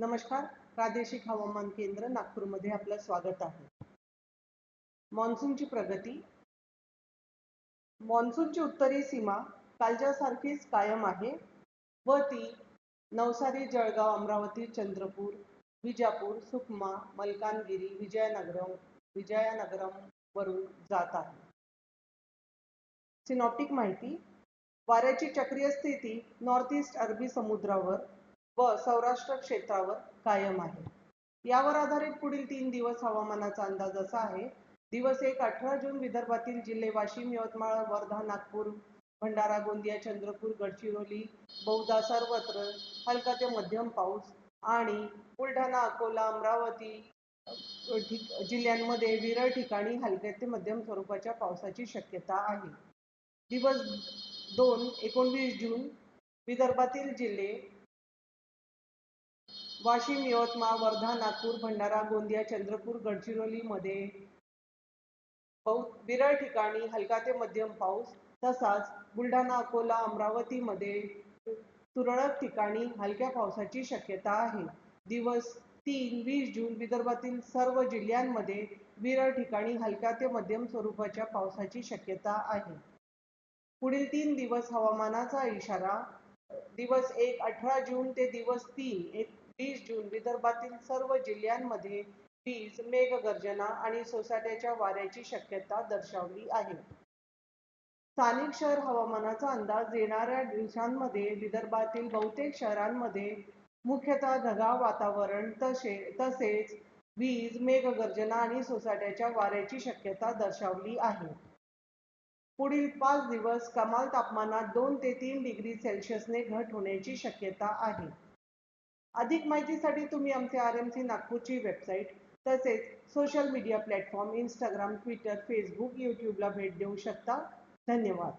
नमस्कार. प्रादेशिक हवामान केंद्र नागपूरमध्ये आपलं स्वागत आहे. मान्सूनची प्रगती. मान्सूनची उत्तरी सीमा कालच्या सारखीच कायम आहे. व ती नवसारी जळगाव अमरावती चंद्रपूर विजापूर सुकमा मलकानगिरी विजयनगरम विजयानगरम वरून जात आहे. सिनॉप्टिक माहिती. वाऱ्याची चक्रीय स्थिती नॉर्थ ईस्ट अरबी समुद्रावर व सौराष्ट्र क्षेत्रावर कायम आहे. यावर आधारित पुढील तीन दिवस हवामानाचा अंदाज असा आहे. दिवस एक अठरा जून विदर्भातील जिल्हे वाशिम यवतमाळ वर्धा नागपूर भंडारा गोंदिया चंद्रपूर गडचिरोली बहुधा सर्वत्र हलका ते मध्यम पाऊस आणि बुलढाणा अकोला अमरावती जिल्ह्यांमध्ये विरळ ठिकाणी हलक्या ते मध्यम स्वरूपाच्या पावसाची शक्यता आहे. दिवस दोन एकोणवीस जून विदर्भातील जिल्हे वाशिम यवतमाळ वर्धा नागपूर भंडारा गोंदिया चंद्रपूर गडचिरोलीमध्ये बहु विरळ ठिकाणी हलका ते मध्यम पाऊस तसाच बुलढाणा अकोला अमरावतीमध्ये तुरळक ठिकाणी हलक्या पावसाची शक्यता आहे. दिवस तीन वीस जून विदर्भातील सर्व जिल्ह्यांमध्ये विरळ ठिकाणी हलक्या ते मध्यम स्वरूपाच्या पावसाची शक्यता आहे. पुढील तीन दिवस हवामानाचा इशारा दिवस एक अठरा जून ते दिवस तीन एक वीस जून विदर्भातील सर्व जिल्ह्यांमध्ये वीज मेघगर्जना आणि सोसाट्याच्या वाऱ्याची शक्यता दर्शवली आहे. स्थानिक शहर हवामानाचा अंदाज येणाऱ्या दिवसांमध्ये विदर्भातील बहुतेक शहरांमध्ये मुख्यतः ढगाळ वातावरण तसे तसेच वीज मेघगर्जना आणि सोसाट्याच्या वाऱ्याची शक्यता दर्शवली आहे. पुढील पाच दिवस कमाल तापमानात दोन ते तीन डिग्री सेल्सिअसने घट होण्याची शक्यता आहे. अधिक माहितीसाठी तुम्ही आमचे आर एम सी नागपूरची वेबसाईट तसेच social media platform Instagram Twitter Facebook यूट्यूबला भेट देऊ शकता. धन्यवाद.